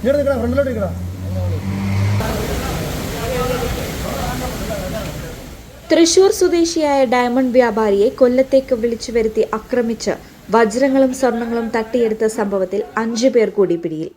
ഫ്രണ്ടിലോട്ട് നിൽക്കടാ തൃശൂർ സ്വദേശിയായ ഡയമണ്ട് വ്യാപാരിയെ കൊല്ലത്തേക്ക് വിളിച്ചു വരുത്തി ആക്രമിച്ച് വജ്രങ്ങളും സ്വർണങ്ങളും തട്ടിയെടുത്ത സംഭവത്തിൽ അഞ്ചു പേർ കൂടി പിടിയിൽ.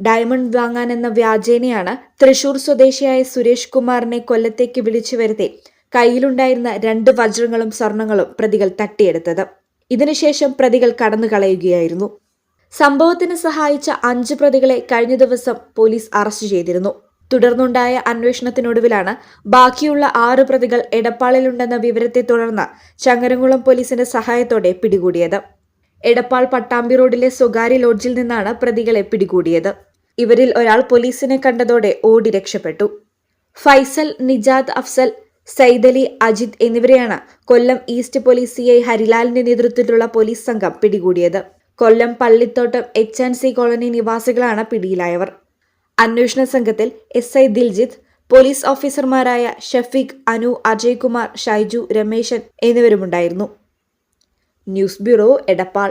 ഡയമണ്ട് വാങ്ങാനെന്ന വ്യാജേനയാണ് തൃശൂർ സ്വദേശിയായ സുരേഷ് കുമാറിനെ കൊല്ലത്തേക്ക് വിളിച്ചു വരുത്തി കയ്യിലുണ്ടായിരുന്ന രണ്ട് വജ്രങ്ങളും സ്വർണങ്ങളും പ്രതികൾ തട്ടിയെടുത്തത്. ഇതിനുശേഷം പ്രതികൾ കടന്നു കളയുകയായിരുന്നു സംഭവത്തിന് സഹായിച്ച അഞ്ച് പ്രതികളെ കഴിഞ്ഞ ദിവസം പോലീസ് അറസ്റ്റ് ചെയ്തിരുന്നു. തുടർന്നുണ്ടായ അന്വേഷണത്തിനൊടുവിലാണ് ബാക്കിയുള്ള ആറ് പ്രതികൾ എടപ്പാളിലുണ്ടെന്ന വിവരത്തെ തുടർന്ന് ചങ്ങരംകുളം പോലീസിന്റെ സഹായത്തോടെ പിടികൂടിയത്. എടപ്പാൾ പട്ടാമ്പി റോഡിലെ സ്വകാര്യ ലോഡ്ജിൽ നിന്നാണ് പ്രതികളെ പിടികൂടിയത്. ഇവരിൽ ഒരാൾ പോലീസിനെ കണ്ടതോടെ ഓടി രക്ഷപ്പെട്ടു. ഫൈസൽ നിജാദ് അഫ്സൽ സൈദലി അജിത് എന്നിവരെയാണ് Kollam east police C I ഹരിലാലിന്റെ നേതൃത്വത്തിലുള്ള പോലീസ് സംഘം പിടികൂടിയത്. Kollam Pallithottam H and C colony നിവാസികളാണ് പിടിയിലായവർ. അന്വേഷണ സംഘത്തിൽ എസ് ഐ ദിൽജിത്ത് പോലീസ് ഓഫീസർമാരായ Shafeeq Anu Ajaykumar Shaiju Rameshan എന്നിവരുമുണ്ടായിരുന്നു. News bureau Edappal.